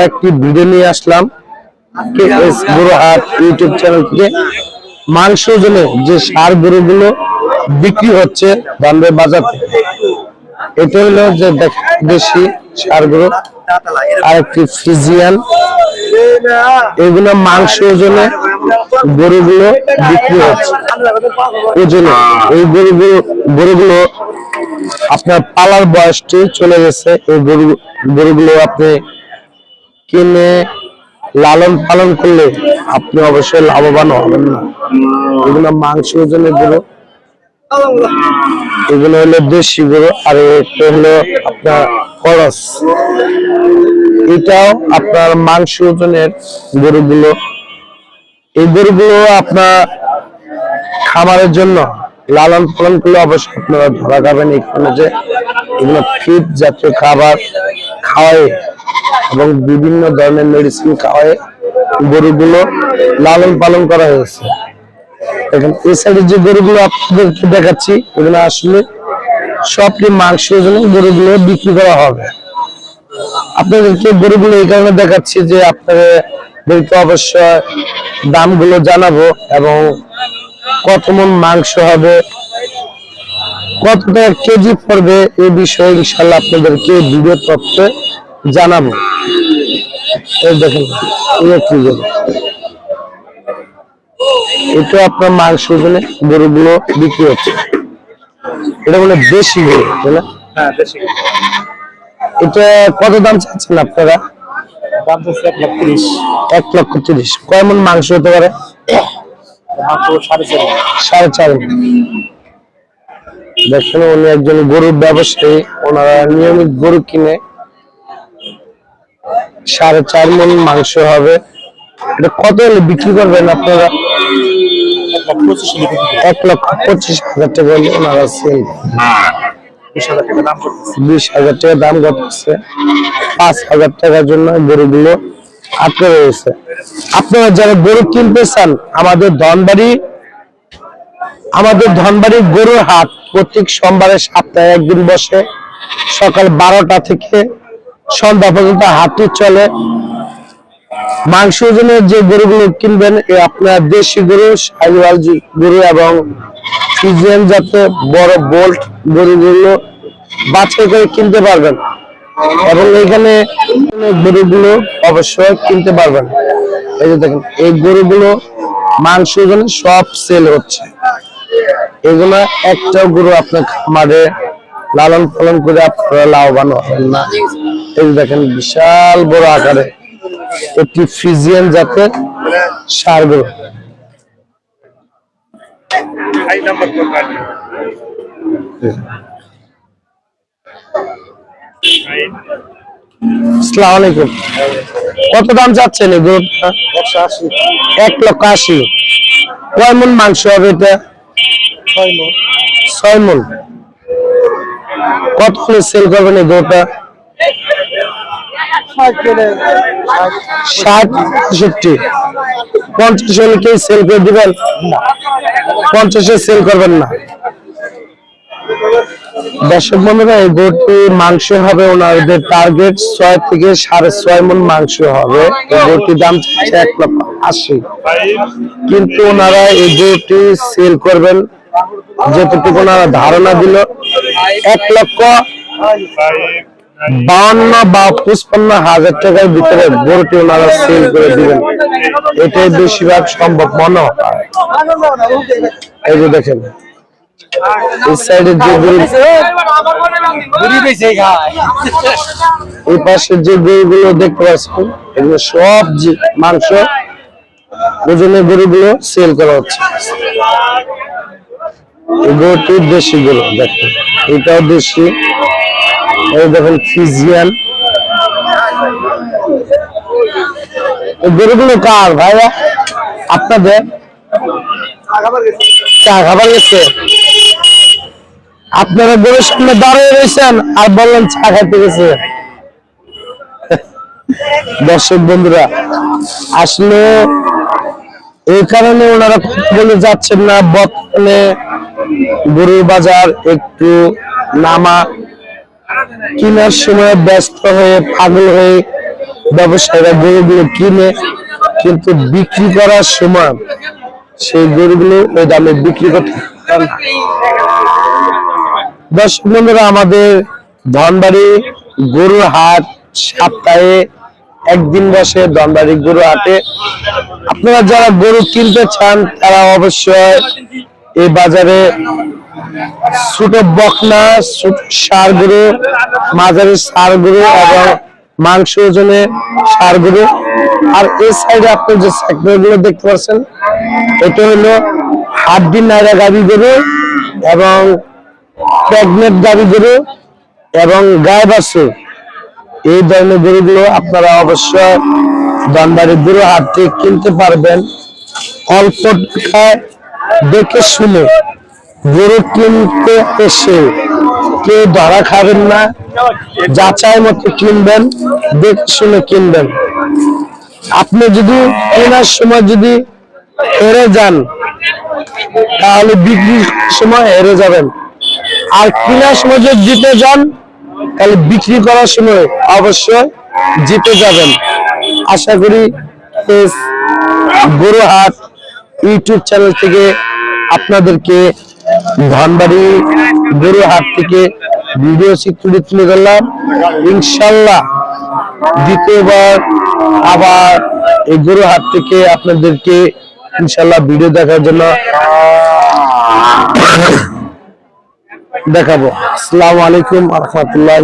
আরেকটি ভিডিও নিয়ে আসলাম। কে এস ইউটিউব চ্যানেল থেকে। মাংস জন্য যে সার গরুগুলো বিক্রি হচ্ছে বম্বে বাজার থেকে। এটা হলো যে দেশি সার গরু। আরেকটি ফিজিয়ান এগুলো মাংস ওজনে গরুগুলো বিক্রি হচ্ছে। ওজনে এই গরুগুলো গরুগুলো আপনার পালার বয়সটি চলে গেছে। এই গরু, গরুগুলো আপনি কিনে লালন পালন করলে আপনি অবশ্যই লাভবান হবেন না। এগুলো মাংস ওজনের গরু এগুলো হলো দেশি গরু আর এটা হলো আপনার খরচ। এটাও আপনার মাংস ওজনের গরুগুলো। এই গরুগুলো আপনার খামারের জন্য লালন পালন করলে অবশ্যই আপনারা ধরা খাবেন এখানে যে এগুলো ফিট জাতীয় খাবার খাওয়ায় এবং বিভিন্ন ধরনের মেডিসিন খাওয়ায় গরুগুলো লালন পালন করা হয়েছে। এখন এই সাইডে যে গরুগুলো আপনাদেরকে দেখাচ্ছি, এগুলো আসলে সবটি মাংসের জন্য গরুগুলো বিক্রি করা হবে। আপনাদেরকে গরুগুলো এই কারণে দেখাচ্ছি যে আপনাদেরকে অবশ্যই দামগুলো জানাব এবং কত মন মাংস হবে, কত টাকা কেজি পড়বে এই বিষয়ে ইনশাল্লাহ আপনাদেরকে ভিডিও তথ্যে জানাব। দেখেন এটা আপনার মাংস ওজনে গরুগুলো বিক্রি হচ্ছে। এটা মানে দেশি গরু তাই না? হ্যাঁ এটা কত দাম চাচ্ছেন আপনারা? এক লক্ষ তিরিশ। কয় মন মাংস হতে পারে? সাড়ে চার। দেখেন উনি একজন গরুর ব্যবসায়ী। ওনারা নিয়মিত গরু কিনে সাড়ে চার মন মাংস হবে। এটা কত হলে বিক্রি করবেন আপনারা? এক লক্ষ পঁচিশ হাজার টাকা হলে বিশ হাজার টাকা দাম করতেছে। পাঁচ হাজার টাকার জন্য গরুগুলো আটকে রয়েছে আপনারা যারা গরু কিনতে চান, আমাদের ধনবাড়ি আমাদের ধনবাড়ি গরুর হাট প্রত্যেক সোমবারে সপ্তাহে একদিন বসে। সকাল বারোটা থেকে সন্ধ্যা পর্যন্ত হাটটি চলে। মাংস ওজনের যে গরুগুলো কিনবেন আপনার দেশি গরু সাইওয়াল গরু এবং বড় বোল্ট গরুগুলো বাছাই করে কিনতে পারবেন। এবং এখানে গরুগুলো অবশ্যই কিনতে পারবেন। এই যে দেখেন, এই গরুগুলো মাংস ওজনে সব সেল হচ্ছে। এগুলো একটাও গরু আপনার খামারে লালন পালন করে আপনারা লাভবান হবেন না। এই দেখেন, বিশাল বড় আকারে একটি ফ্রিজিয়ান জাতের সার গরু। কত দাম চাচ্ছেন এই গরুটা? এক লক্ষ আশি। কয় মন মাংস হবে এটা? ছয় মন। কত সেল করবেন এই গরুটা? ষাট পঞ্চাশ করে দিবেন পঞ্চাশে সেল করবেন না। দর্শক বন্ধুরা, এই গরুটি মাংস হবে ওনাদের টার্গেট ছয় থেকে সাড়ে ছয় মন মাংস হবে। গরুটির দাম এক লক্ষ আশি। কিন্তু ওনারা এই গরুটি সেল করবেন যতটুকু ওনারা ধারণা দিল, এক লক্ষ বাউন্ন বা পঁচপান্ন হাজার টাকার ভিতরে ওনারা সেল করে দিবেন। এটাই বেশিরভাগ সম্ভব মনে হয়। যে দেখতে এগুলো সব মাংস সেল করা হচ্ছে। দেশি দেখেন। এটাও দেশি। এই দেখেন ফিজিয়ান। গরুগুলো কার ভাইয়া? আপনাদের? চা খাবার গেছে। আপনারা গরুর সামনে দাঁড়িয়ে রয়েছেন আর বললেন চা খাইতে গেছে। দর্শক বন্ধুরা, আসলে এই কারণে ওনারা বলে যাচ্ছেন না, বর্তমানে গরুর বাজার একটু নামা কেনার সময় ব্যস্ত হয়ে, পাগল হয়ে ব্যবসায়ীরা গরুগুলো কিনে কিন্তু বিক্রি করার সময় সেই গরুগুলো ওই দামে বিক্রি করতে দর্শক বন্ধুরা, আমাদের ধনবাড়ি গরুর হাট সপ্তাহে একদিন বসে ধনবাড়ি গরু হাটে। আপনারা যারা গরু কিনতে চান, তারা অবশ্যই এই বাজারে ছোট বকনা সার গরু মাঝারি সার গরু এবং মাংস ওজনে সার গরু আর এই সাইডে আপনি যে সেক্টরগুলো দেখতে পাচ্ছেন, এটা হলো হাড্ডি নাইরা গাবি গরু এবং প্রেগনেন্ট গাবি গরু এবং গায়ে বাছুর। এই ধরনের গরুগুলো আপনারা অবশ্যই দনবাড়ি গরু হাট থেকে কিনতে পারবেন। অল্প দেখে শুনে গরু কিনতে এসে কেউ ধরা খাবেন না, যাচাই মতো কিনবেন, দেখে শুনে কিনবেন। আপনি যদি কেনার সময় যদি হেরে যান, তাহলে বিক্রির সময় হেরে যাবেন। আর কেনার সময় যদি জিতে যান, তাহলে বিক্রি করার সময় অবশ্যই জিতে যাবেন। আশা করি গরু হাট ইউটিউব চ্যানেল থেকে আপনাদেরকে ধনবাড়ি গরু হাট থেকে ভিডিও চিত্রটি তুলে ধরলাম। ইনশাল্লাহ দ্বিতীয়বার আবার এই গরু হাট থেকে আপনাদেরকে ইনশাল্লাহ ভিডিও দেখার জন্য দেখাবো। আসসালামু আলাইকুম রহমতুল্লাহ